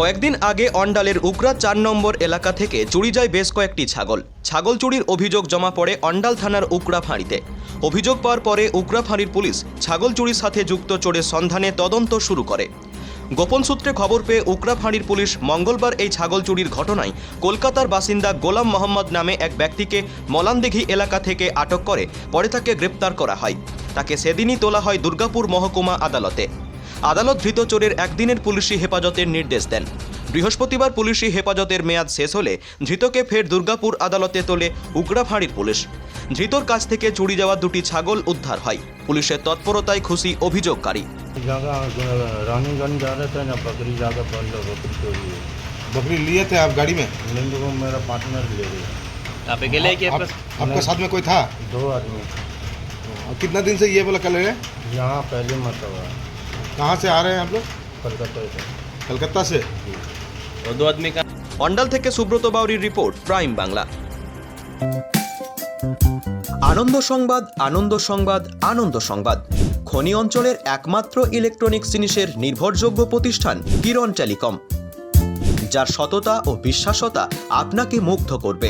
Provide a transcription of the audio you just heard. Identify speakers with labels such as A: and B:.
A: কয়েকদিন আগে অন্ডালের উকরা চার নম্বর এলাকা থেকে চুরি যায় বেশ কয়েকটি ছাগল। ছাগল চুরির অভিযোগ জমা পড়ে অন্ডাল থানার উকরা ফাঁড়িতে। অভিযোগ পাওয়ার পরে উকরা ফাঁড়ির পুলিশ ছাগল চুরির সাথে যুক্ত চোরের সন্ধানে তদন্ত শুরু করে। গোপন সূত্রে খবর পেয়ে উকরা ফাঁড়ির পুলিশ মঙ্গলবার এই ছাগল চুরির ঘটনায় কলকাতার বাসিন্দা গোলাম মোহাম্মদ নামে এক ব্যক্তিকে মলানদিঘি এলাকা থেকে আটক করে। পরে তাকে গ্রেপ্তার করা হয়। তাকে সেদিনই তোলা হয় দুর্গাপুর মহকুমা আদালতে। আদালত ধৃত চোরের একদিনের পুলিশি হেফাজতের নির্দেশ দেন বৃহস্পতিবার পুলিশি হেফাজতের মেয়াদ শেষ হলে ধৃতকে ফের দুর্গাপুর আদালতে তোলে উগ্রাফাঁড়ির পুলিশ ধৃতর কাছ থেকে চুরি যাওয়া দুটি ছাগল উদ্ধার হয় পুলিশের তৎপরতায় খুশি অভিযোগকারী
B: जगह रानीगंज जा रहे थे ना बकरी जाकर पड़ लो बकरी चोरी हुई
C: बकरी लिए थे आप गाड़ी में
B: लिंग को मेरा पार्टनर ले गया
D: आप अकेले कि
C: आप,
D: आपका
C: आपके साथ में कोई था
B: दो आदमी
C: और कितना दिन से ये बोला कल रहे
B: यहाँ पहले मरतबा है
C: कहाँ से आ रहे हैं आप लोग
B: कलकत्ता से
C: कलकत्ता से
D: और दो आदमी का
A: অন্ডাল থেকে সুব্রত বাউরির রিপোর্ট প্রাইম বাংলা আনন্দ সংবাদ আনন্দ সংবাদ আনন্দ সংবাদ খনি অঞ্চলের একমাত্র ইলেকট্রনিক্স জিনিসের নির্ভরযোগ্য প্রতিষ্ঠান কিরণ টেলিকম যার সততা ও বিশ্বাসতা আপনাকে মুগ্ধ করবে